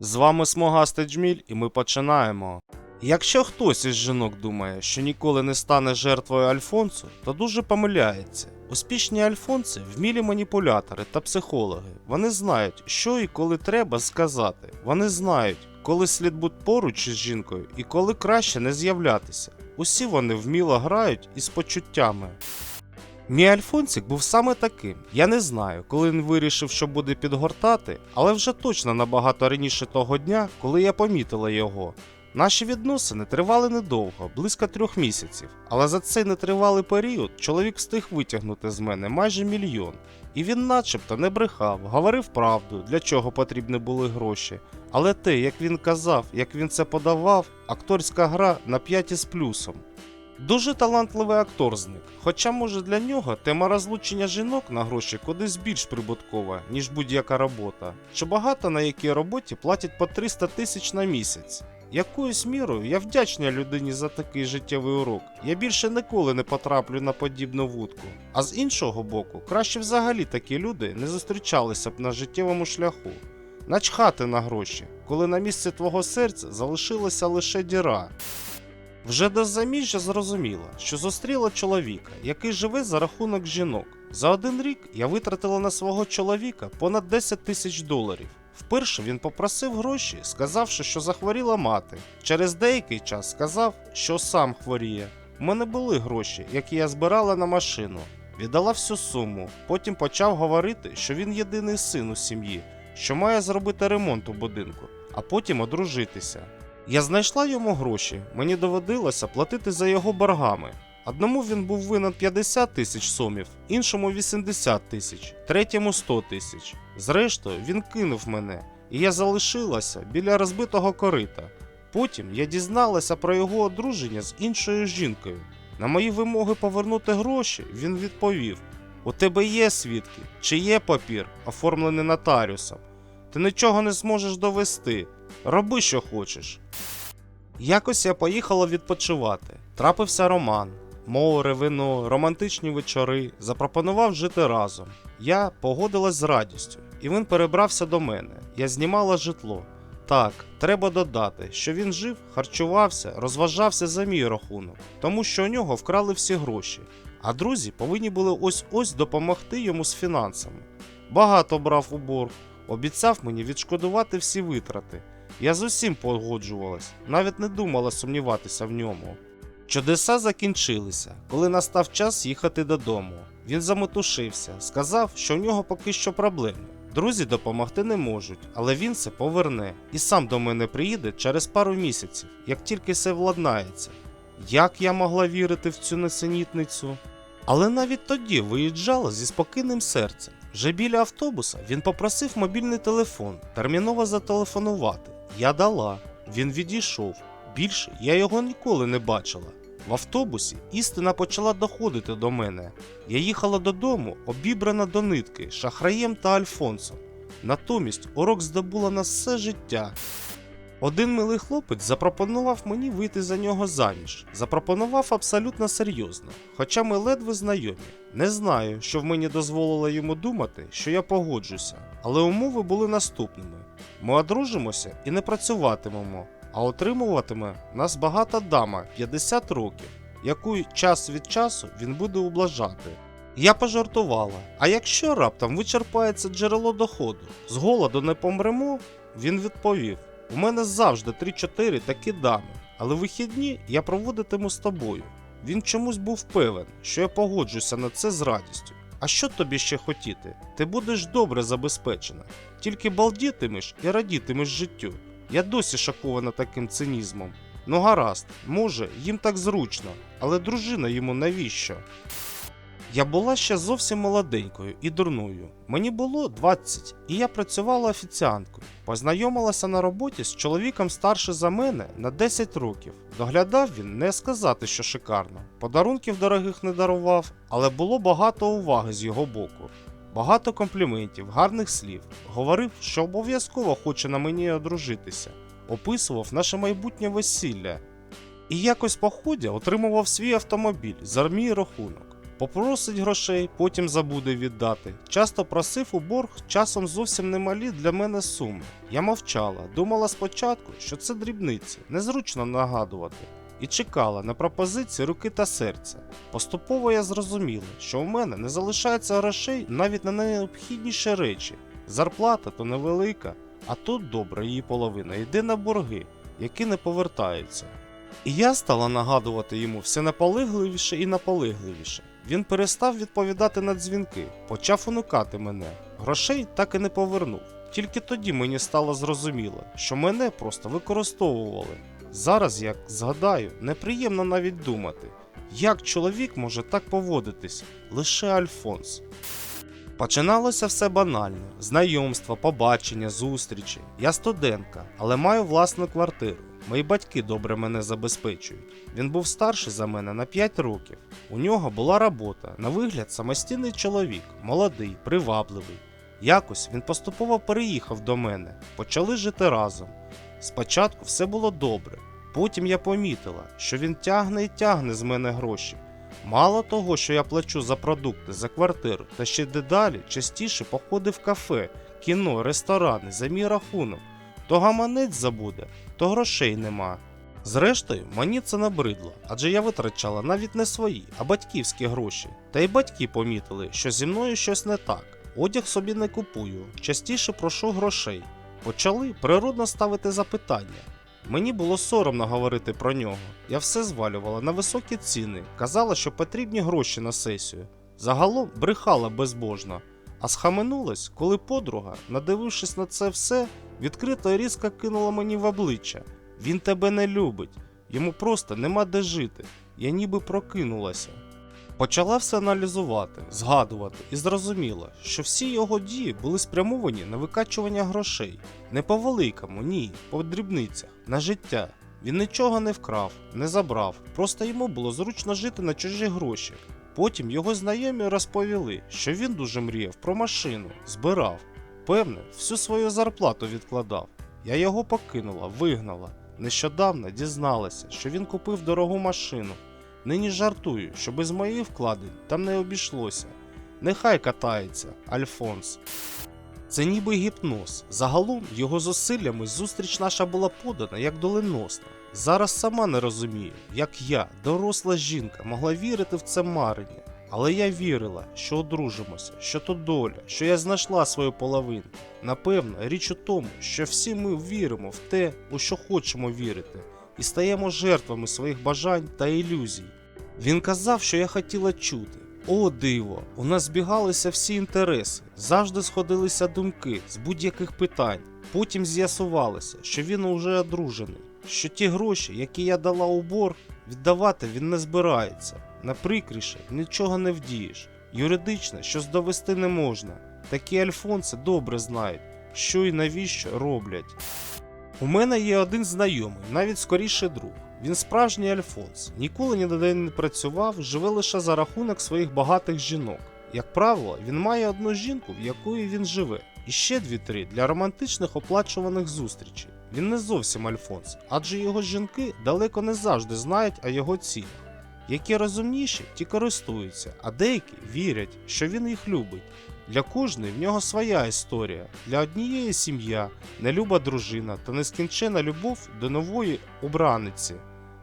З вами Смогастий Джміль, і ми починаємо. Якщо хтось із жінок думає, що ніколи не стане жертвою Альфонсу, то дуже помиляється. Успішні альфонси вмілі маніпулятори та психологи. Вони знають, що і коли треба сказати. Вони знають, коли слід бути поруч із жінкою і коли краще не з'являтися. Усі вони вміло грають із почуттями. Мій Альфонсик був саме таким. Я не знаю, коли він вирішив, що буде підгортати, але вже точно набагато раніше того дня, коли я помітила його. Наші відносини тривали недовго, близько трьох місяців, але за цей нетривалий період чоловік встиг витягнути з мене майже мільйон. І він начебто не брехав, говорив правду, для чого потрібні були гроші. Але те, як він казав, як він це подавав, акторська гра на 5 із плюсом. Дуже талантливий актор зник, хоча може для нього тема розлучення жінок на гроші кудись більш прибуткова, ніж будь-яка робота. Чи багато на якій роботі платять по 300 тисяч на місяць. Якоюсь мірою я вдячна людині за такий життєвий урок. Я більше ніколи не потраплю на подібну вудку. А з іншого боку, краще взагалі такі люди не зустрічалися б на життєвому шляху. Начхати на гроші, коли на місці твого серця залишилася лише діра. Вже до заміжжя зрозуміла, що зустріла чоловіка, який живе за рахунок жінок. За один рік я витратила на свого чоловіка понад 10 тисяч доларів. Вперше він попросив гроші, сказавши, що захворіла мати. Через деякий час сказав, що сам хворіє. У мене були гроші, які я збирала на машину. Віддала всю суму. Потім почав говорити, що він єдиний син у сім'ї, що має зробити ремонт у будинку, а потім одружитися. Я знайшла йому гроші, мені доводилося платити за його боргами. Одному він був винен 50 тисяч сомів, іншому 80 тисяч, третьому 100 тисяч. Зрештою, він кинув мене, і я залишилася біля розбитого корита. Потім я дізналася про його одруження з іншою жінкою. На мої вимоги повернути гроші він відповів: У тебе є свідки, чи є папір, оформлений нотаріусом. Ти нічого не зможеш довести. Роби, що хочеш. Якось я поїхала відпочивати. Трапився роман. Море, вино, романтичні вечори, запропонував жити разом. Я погодилась з радістю, і він перебрався до мене. Я знімала житло. Так, треба додати, що він жив, харчувався, розважався за мій рахунок, тому що у нього вкрали всі гроші, а друзі повинні були ось ось допомогти йому з фінансами. Багато брав у борг, обіцяв мені відшкодувати всі витрати. Я з усім погоджувалась, навіть не думала сумніватися в ньому. Чудеса закінчилися, коли настав час їхати додому. Він заметушився, сказав, що в нього поки що проблеми. Друзі допомогти не можуть, але він це поверне і сам до мене приїде через пару місяців, як тільки все владнається. Як я могла вірити в цю несенітницю? Але навіть тоді виїжджала зі спокійним серцем. Вже біля автобуса він попросив мобільний телефон терміново зателефонувати. Я дала. Він відійшов. Більше я його ніколи не бачила. В автобусі істина почала доходити до мене. Я їхала додому, обібрана до нитки, шахраєм та Альфонсом. Натомість урок здобула на все життя. Один милий хлопець запропонував мені вийти за нього заміж. Запропонував абсолютно серйозно, хоча ми ледве знайомі. Не знаю, що в мені дозволило йому думати, що я погоджуся, але умови були наступними: ми одружимося і не працюватимемо, а отримуватиме нас багата дама 50 років, яку час від часу він буде ублажати. Я пожартувала. А якщо раптом вичерпається джерело доходу, з голоду не помремо, він відповів: у мене завжди 3-4 такі дами, але вихідні я проводитиму з тобою. Він чомусь був певен, що я погоджуся на це з радістю. А що тобі ще хотіти? Ти будеш добре забезпечена, тільки балдітимеш і радітимеш життю. Я досі шокована таким цинізмом. Ну гаразд, може, їм так зручно, але дружина йому навіщо? Я була ще зовсім молоденькою і дурною. Мені було 20, і я працювала офіціанткою. Познайомилася на роботі з чоловіком старше за мене на 10 років. Доглядав він не сказати, що шикарно. Подарунків дорогих не дарував, але було багато уваги з його боку. Багато компліментів, гарних слів. Говорив, що обов'язково хоче на мені одружитися. Описував наше майбутнє весілля. І якось по ході отримував свій автомобіль за мій рахунок. Попросить грошей, потім забуде віддати. Часто просив у борг часом зовсім немалі для мене суми. Я мовчала, думала спочатку, що це дрібниці, незручно нагадувати, і чекала на пропозиції руки та серця. Поступово я зрозуміла, що у мене не залишається грошей навіть на найнеобхідніші речі. Зарплата то невелика, а тут добре її половина йде на борги, які не повертаються. І я стала нагадувати йому все наполегливіше і наполегливіше. Він перестав відповідати на дзвінки, почав уникати мене. Грошей так і не повернув. Тільки тоді мені стало зрозуміло, що мене просто використовували. Зараз, як згадаю, неприємно навіть думати, як чоловік може так поводитись, лише Альфонс. Починалося все банально: знайомства, побачення, зустрічі. Я студентка, але маю власну квартиру. Мої батьки добре мене забезпечують. Він був старший за мене на 5 років. У нього була робота, на вигляд самостійний чоловік, молодий, привабливий. Якось він поступово переїхав до мене, почали жити разом. Спочатку все було добре, потім я помітила, що він тягне і тягне з мене гроші. Мало того, що я плачу за продукти, за квартиру, та ще дедалі частіше походи в кафе, кіно, ресторани за мій рахунок. То гаманець забуде, то грошей нема. Зрештою, мені це набридло, адже я витрачала навіть не свої, а батьківські гроші. Та й батьки помітили, що зі мною щось не так. Одяг собі не купую, частіше прошу грошей. Почали природно ставити запитання. Мені було соромно говорити про нього. Я все звалювала на високі ціни, казала, що потрібні гроші на сесію. Загалом брехала безбожно. А схаменулась, коли подруга, надивившись на це все, відкрито і різко кинула мені в обличчя. Він тебе не любить, йому просто нема де жити. Я ніби прокинулася. Почала все аналізувати, згадувати і зрозуміла, що всі його дії були спрямовані на викачування грошей. Не по великому, ні, по дрібницях, на життя. Він нічого не вкрав, не забрав, просто йому було зручно жити на чужі гроші. Потім його знайомі розповіли, що він дуже мріяв про машину, збирав. Певне, всю свою зарплату відкладав. Я його покинула, вигнала. Нещодавно дізналася, що він купив дорогу машину. Нині жартую, що без моїх вкладень там не обійшлося. Нехай катається, Альфонс. Це ніби гіпноз. Загалом його зусиллями зустріч наша була подана як доленосна. Зараз сама не розумію, як я, доросла жінка, могла вірити в це марення. Але я вірила, що одружимося, що то доля, що я знайшла свою половину. Напевно, річ у тому, що всі ми віримо в те, у що хочемо вірити, і стаємо жертвами своїх бажань та ілюзій. Він казав, що я хотіла чути. О, диво! У нас збігалися всі інтереси, завжди сходилися думки з будь-яких питань. Потім з'ясувалося, що він уже одружений, що ті гроші, які я дала у борг, віддавати він не збирається. На прикріше нічого не вдієш. Юридично щось довести не можна. Такі альфонси добре знають, що і навіщо роблять. У мене є один знайомий, навіть скоріше друг. Він справжній Альфонс, ніколи ніде не працював, живе лише за рахунок своїх багатих жінок. Як правило, він має одну жінку, в якої він живе, і ще дві-три для романтичних оплачуваних зустрічей. Він не зовсім Альфонс, адже його жінки далеко не завжди знають о його цінах. Які розумніші, ті користуються, а деякі вірять, що він їх любить. Для кожної в нього своя історія. Для однієї сім'я, нелюба дружина та нескінчена любов до нової обраниці.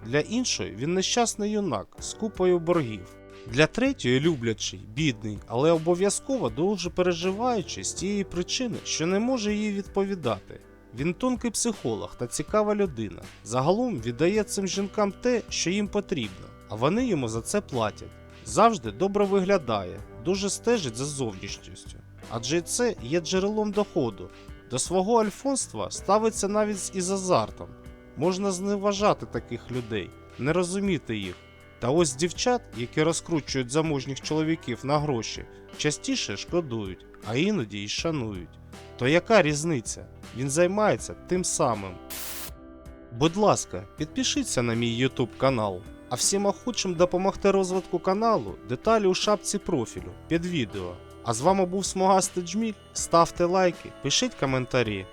Для іншої він нещасний юнак з купою боргів. Для третьої люблячий, бідний, але обов'язково дуже переживаючий з тієї причини, що не може їй відповідати. Він тонкий психолог та цікава людина. Загалом віддає цим жінкам те, що їм потрібно, а вони йому за це платять. Завжди добре виглядає, дуже стежить за зовнішністю. Адже це є джерелом доходу. До свого альфонства ставиться навіть із азартом. Можна зневажати таких людей, не розуміти їх. Та ось дівчат, які розкручують заможніх чоловіків на гроші, частіше шкодують, а іноді й шанують. То яка різниця? Він займається тим самим. Будь ласка, підпишіться на мій YouTube канал. А всім охочим допомогти розвитку каналу, деталі у шапці профілю під відео. А з вами був Смугастий Джміль. Ставте лайки, пишіть коментарі.